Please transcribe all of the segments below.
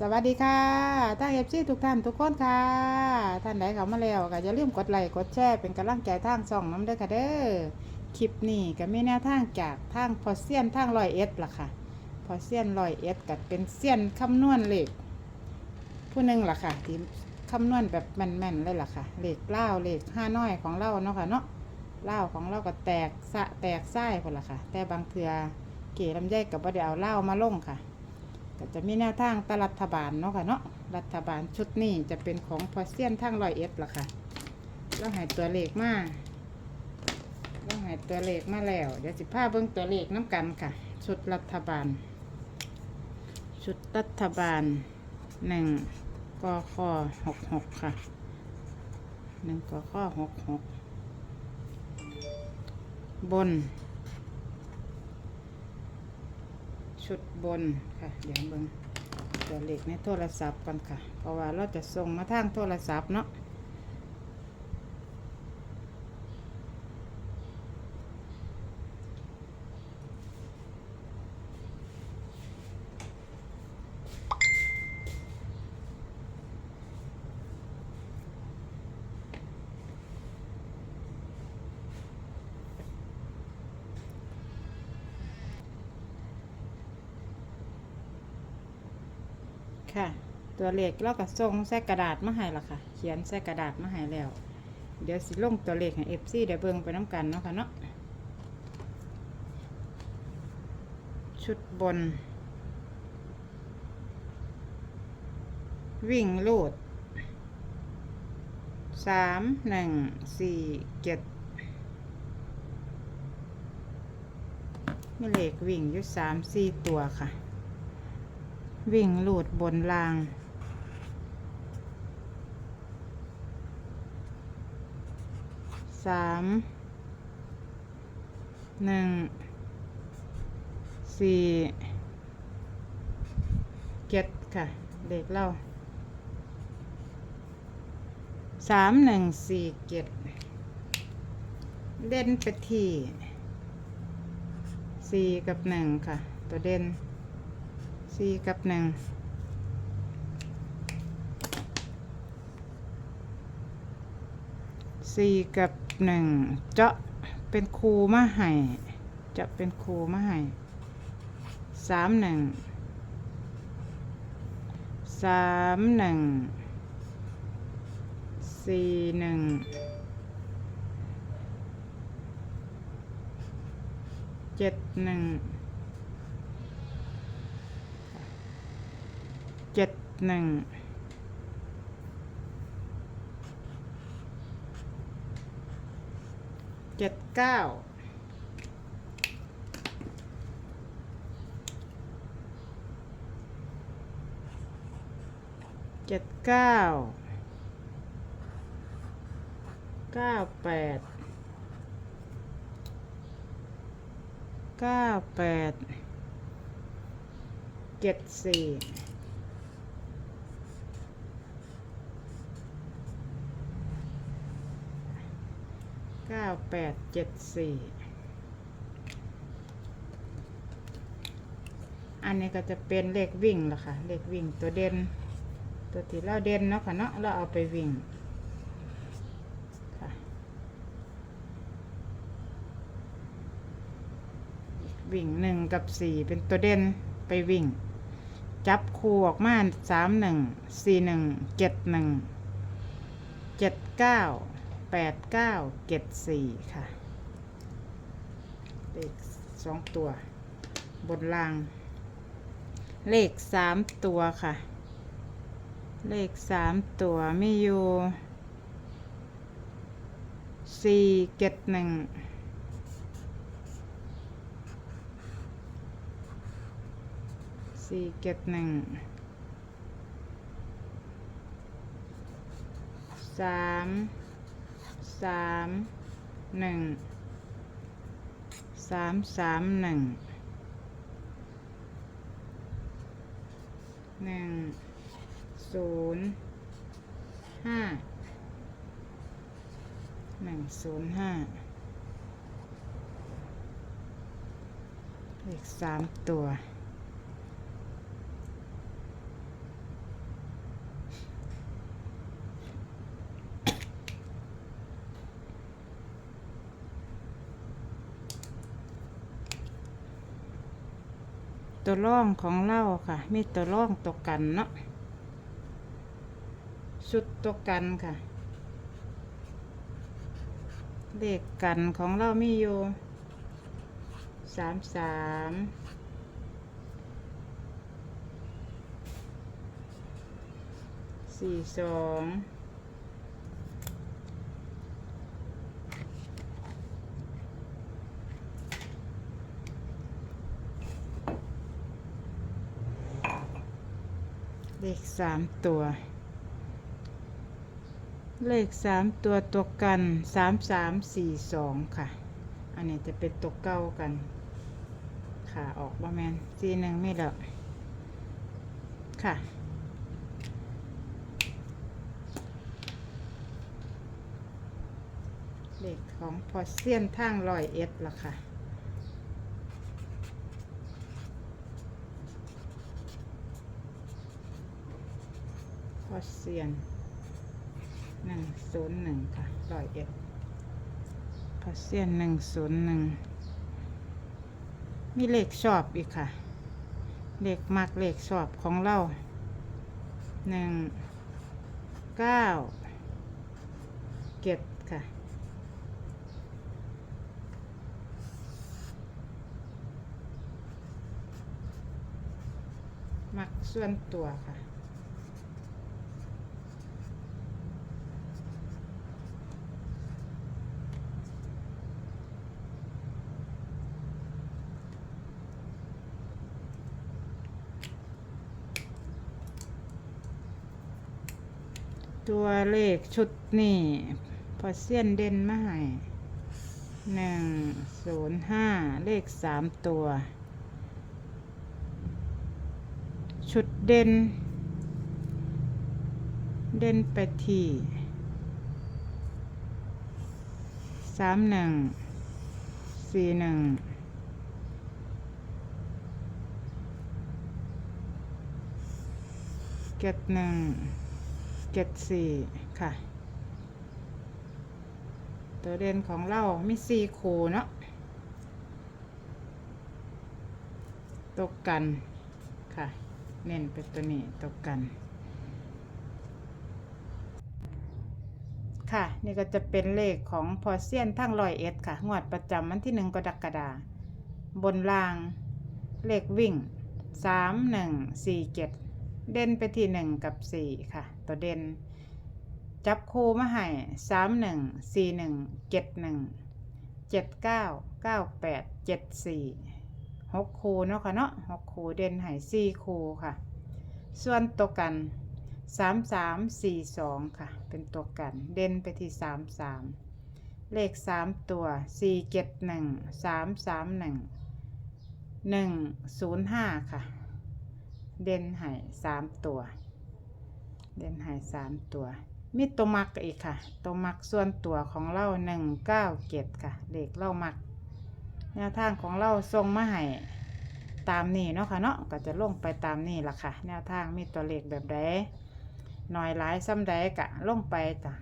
สวัสดีค่ะท่านเอฟซีทุกท่านทุกคนค่ะ ท่านใดเข้ามาแล้วก็อย่าลืมกดไลค์กดแชร์เป็นกำลังใจทางช่องน้ำเด้อค่ะเด้อคลิปนี้ก็มีแนวทางจากทางพอเซียนทางลอยเอ็ดล่ะค่ะพอเซียนลอยเอ็ดก็เป็นเซียนคำนวณเหลขผู้หนึ่งล่ะค่ะที่คำนวณแบบแม่นๆเลยล่ะค่ะเหลขเล่าวเลขห้าน้อยของเราเนาะค่ะเนาะเล่าของเราก็แตกสะแตกไส้คนล่ะค่ะ แต่บางเทือเก๋ลำไยกับว่าเดี๋ยวเอาเล่ามาลงค่ะ ก็จะมีแนวทางตรัฐบาลเนาะค่ะเนาะรัฐบาลชุดนี้จะเป็นของพอเซียนทางร้อยเอ็ดละค่ะเราใหายตัวเลขมาเราใหายตัวเลขมาแล้ว เดี๋ยวสิพาเบิ่งตัวเลขน้ำกันค่ะ ชุดรัฐบาล ชุดรัฐบาลหนึ่งกคหกหกค่ะหนึ่งกคหกหกบน ชุดบนค่ะ เดี๋ยวเบิ่งตัวเลขในโทรศัพท์ก่อนค่ะ เพราะว่าเราจะส่งมาทางโทรศัพท์เนาะ ค่ะ ตัวเลขเราก็ส่งใส่กระดาษมาให้ละค่ะ เขียนใส่กระดาษมาให้แล้ว เดี๋ยวสิลงตัวเลขให้เอฟซีเดี๋ยวเบิ่งไปน้ำกันเนาะค่ะเนาะชุดบน วิ่งลูดสามหนึ่งสี่เจ็ดมีเลขวิ่งอยู่สามสี่ตัวค่ะ วิ่งลูดบนราง สาม หนึ่ง สี่เจ็ดค่ะ เด็กเล่าสามหนึ่งสี่เจ็ดเด่นไปที่สี่กับหนึ่งค่ะ ตัวเด่น สี่กับหนึ่งสี่กับหนึ่งเจาะเป็นครูมาให้จะเป็นครูมาให้สามหนึ่งสามหนึ่งสี่หนึ่งเจ็ดหนึ่ง เจ็ดหนึ่งเจ็ดเก้าเจ็ดเก้าเก้าแปดเก้าแปดเจ็ดสี่ เก้าแปดเจ็ดสี่อันนี้ก็จะเป็นเลขวิ่งละค่ะ เลขวิ่งตัวเด่น ตัวที่เราเด่นเนาะค่ะเนาะ เราเอาไปวิ่งค่ะ วิ่งหนึ่งกับสี่เป็นตัวเด่นไปวิ่ง จับคู่ออกมาสามหนึ่งสี่หนึ่งเจ็ดหนึ่งเจ็ดเก้า แปดเก้าเจ็ดสี่ค่ะ เลขสองตัว บนล่าง เลขสามตัวค่ะ เลขสามตัวมีอยู่สี่เจ็ดหนึ่งสี่เจ็ดหนึ่งสาม สามหนึ่งสามสามหนึ่งหนึ่งศูนย์ห้าหนึ่งศูนย์ห้าเลขสามตัว ตัวร่องของเราค่ะ มีตัวร่องตัวกันเนาะชุดตัวกันค่ะ เลขกันของเรามีอยู่สามสามสี่สอง เลขสามตัว เลขสามตัวตัวกันสามสามสี่สองค่ะ อันนี้จะเป็นตัวเก้ากัน ค่ะออกประมาณสี่หนึ่งไม่หรอกค่ะเลขของพอเซียนทางลอยเอ็ดละค่ะ พอเซียนหนึ่งศูนย์หนึ่งค่ะลอยเอ็ดพอเซียนหนึ่งศูนย์หนึ่งมีเลขชอบอีกค่ะ เลขมักเลขชอบของเราหนึ่งเก้าเก็ดค่ะมักส่วนตัวค่ะ ตัวเลขชุดนี่พอเซียนเด่นมาให้หนึ่งศูนย์ห้าเลขสามตัว ชุดเด่น เด่นไปที่สามหนึ่งสี่หนึ่งเจ็ดหนึ่ง เจ็ดสี่ค่ะ ตัวเด่นของเรามีสี่คูเนาะตกกันค่ะ เน้นเป็นตัวนี้ตกกัน ค่ะ นี่ก็จะเป็นเลขของพอเซียนทั้งรอยเอ็ดค่ะ งวดประจำวันที่หนึ่งกรกฎาคมบนราง เลขวิ่งสามหนึ่งสี่เจ็ด เด่นไปที่หนึ่งกับสี่ค่ะ ตัวเด่น จับคู่มาให้สามหนึ่งสี่หนึ่งเจ็ดหนึ่งเจ็ดเก้าเก้าแปดเจ็ดสี่หกคู่เนาะค่ะเนาะหกคู่เด่นให้สี่คู่ค่ะ ส่วนตัวกันสามสามสี่สองค่ะ เป็นตัวกัน เด่นไปที่สามสามเลขสามตัวสี่เจ็ดหนึ่งสามสามหนึ่งหนึ่งศูนย์ห้าค่ะ เด่นให้สามตัว เด่นให้สามตัว มีตัวมักอีกค่ะ ตัวมักส่วนตัวของเราหนึ่งเก้าเจ็ดค่ะเลขเรามัก แนวทางของเราทรงมาให้ตามนี้เนาะค่ะเนาะก็จะลงไปตามนี้ละค่ะ แนวทางมีตัวเลขแบบใดหน่อยหลายซ้ำใดกะลงไปจ้ะ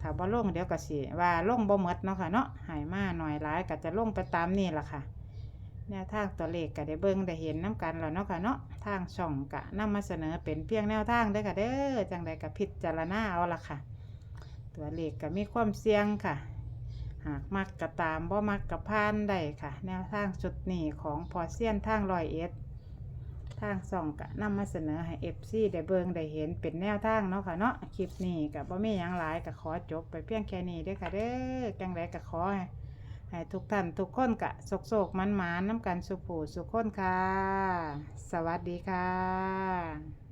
ถ้าบ่ลงเดี๋ยวก็สิว่าลงบ่หมดเนาะค่ะเนาะหายมาหน่อยหลายก็จะลงไปตามนี้ละค่ะ แนวทางตัวเลขก็ได้เบิ่งได้เห็นน้ำกันแล้วเนาะค่ะเนาะทางช่องกะนำมาเสนอเป็นเพียงแนวทางเด้อค่ะเด้อจังใดก็พิจารณาเอาละค่ะ ตัวเลขก็มีความเสี่ยงค่ะ หากมักกะตามบ่มักกะพานได้ค่ะ แนวทางจุดนี้ของพอเซียนทางลอยเอ็ดทางส่องกะนำมาเสนอให้เอฟซีได้เบิ่งได้เห็นเป็นแนวทางเนาะค่ะเนาะคลิปนี้ก็บ่มีหยังหลายก็ขอจบไปเพียงแค่นี้เด้อค่ะเด้อจังไดก็ขอ ให้ทุกท่านทุกคนกะโศกโศกมันหมานน้ำกันสุผูสุขคนค่ะ สวัสดีค่ะ